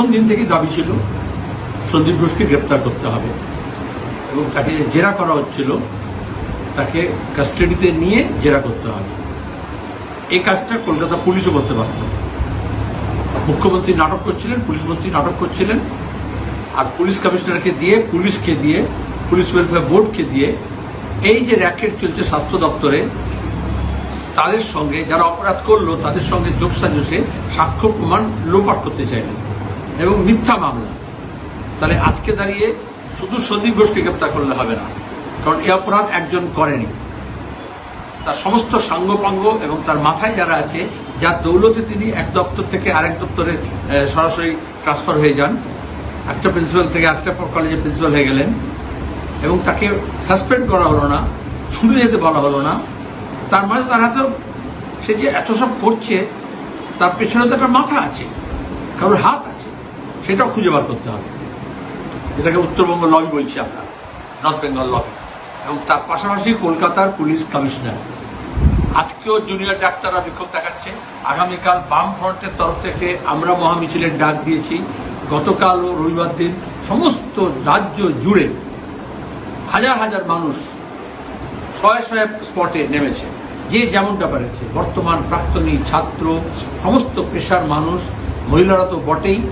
প্রথম দিন থেকেই দাবি ছিল, সন্দীপ ঘোষকে গ্রেপ্তার করতে হবে। এবং তাকে জেরা করা হচ্ছিল, তাকে কাস্টাডিতে নিয়ে জেরা করতে হবে। এই কাজটা কলকাতা পুলিশও করতে পারত মুখ্যমন্ত্রী নাটক করছিলেন, পুলিশ মন্ত্রী নাটক করছিলেন, আর পুলিশ কমিশনারকে দিয়ে, পুলিশকে দিয়ে, পুলিশ ওয়েলফেয়ার বোর্ডকে দিয়ে, এই যে র্যাকেট চলছে স্বাস্থ্য দপ্তরে, তাদের সঙ্গে যারা অপরাধ করল, তাদের সঙ্গে যোগ সাজসে সাক্ষ্য প্রমাণ লোপাট করতে চাইলেন। এবং মিথ্যা মামলা। তাহলে আজকে দাঁড়িয়ে শুধু সন্দীপ ঘোষকে গ্রেপ্তার করলে হবে না, কারণ এ অপরাধ একজন করেনি। তার সমস্ত সাঙ্গপাঙ্গ এবং তার মাথায় যারা আছে, যার দৌলতে তিনি এক দপ্তর থেকে আরেক দপ্তরে সরাসরি ট্রান্সফার হয়ে যান। একটা প্রিন্সিপাল থেকে আরেকটা কলেজের প্রিন্সিপাল হয়ে গেলেন। এবং তাকে সাসপেন্ড করা হলো না ছুটে যেতে বলা হলো না। তার মানে তার হাতে সে যে এত সব করছে, তার পেছনে তো একটা মাথা আছে, কারোর হাত আছে। সেটাও খুঁজে বার করতে হবে। এটাকে উত্তরবঙ্গ লবি বলছি আমরা, নর্থ বেঙ্গল লবি। এবং তার পাশাপাশি কলকাতার পুলিশ কমিশনার। আজকেও জুনিয়র ডাক্তাররা বিক্ষোভ দেখাচ্ছে। আগামীকাল বাম ফ্রন্টের তরফ থেকে আমরা মহামিছিলের ডাক দিয়েছি। গতকাল ও রবিবার দিন সমস্ত রাজ্য জুড়ে হাজার হাজার মানুষ শয়ে শয়ে স্পটে নেমেছে। যে যেমনটা পেরেছে বর্তমান প্রাক্তনী ছাত্র, সমস্ত পেশার মানুষ, মহিলারা তো বটেই।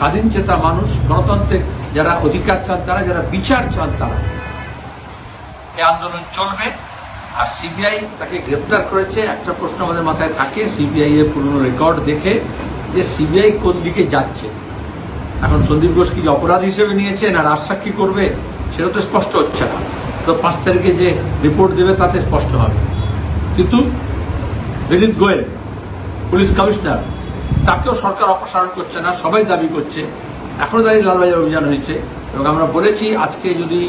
স্বাধীন চেতা মানুষ গণতন্ত্রের যারা অধিকার চান তারা, যারা বিচার চান তারা। এই আন্দোলন চলবে। আর সিবিআই তাকে গ্রেপ্তার করেছে। একটা প্রশ্ন আমাদের মাথায় থাকে, সিবিআই এর পুরনো রেকর্ড দেখে যে সিবিআই কোন দিকে যাচ্ছে। এখন সন্দীপ ঘোষ কি অপরাধ হিসেবে নিয়েছে না রাজসাক্ষী করবে, সেটা তো স্পষ্ট হচ্ছে না। তো পাঁচ তারিখে যে রিপোর্ট দেবে তাতে স্পষ্ট হবে। কিন্তু বিনীত গোয়েল, পুলিশ কমিশনার তাকেও সরকার অপসারণ করছে না, সবাই দাবি করছে। এখনও দাঁড়িয়ে লালবাজার অভিযান হয়েছে এবং আমরা বলেছি আজকে যদি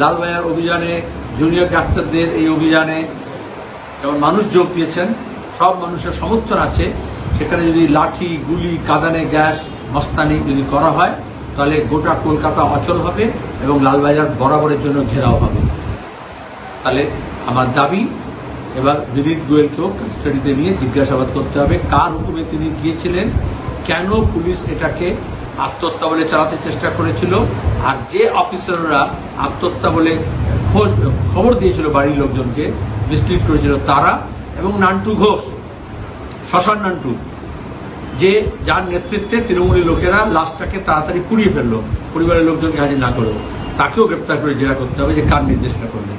লালবাজার অভিযানে জুনিয়র ডাক্তারদের এই অভিযানে যেমন মানুষ যোগ দিয়েছেন, সব মানুষের সমর্থন আছে। সেখানে যদি লাঠি, গুলি, কাদানে গ্যাস, মস্তানি যদি করা হয়, তাহলে গোটা কলকাতা অচল হবে এবং লালবাজার বরাবরের জন্য ঘেরাও হবে। তাহলে আমার দাবি এবার বিনীত গোয়েলকেও কাস্টাডিতে নিয়ে জিজ্ঞাসাবাদ করতে হবে, কার হুকুমে তিনি গিয়েছিলেন, কেন পুলিশ এটাকে আত্মহত্যা বলে চালাতে চেষ্টা করেছিল, আর যে অফিসাররা আত্মহত্যা বলে খবর দিয়েছিল বাড়ির লোকজনকে, মিসলিড করেছিল তারা এবং নান্টু ঘোষ শ্মশান নান্টু, যে যার নেতৃত্বে তৃণমূলী লোকেরা লাশটাকে তাড়াতাড়ি পুড়িয়ে ফেলল, পরিবারের লোকজনকে হাজির না করেও তাকেও গ্রেপ্তার করে জেরা করতে হবে যে কার নির্দেশনা করলেন।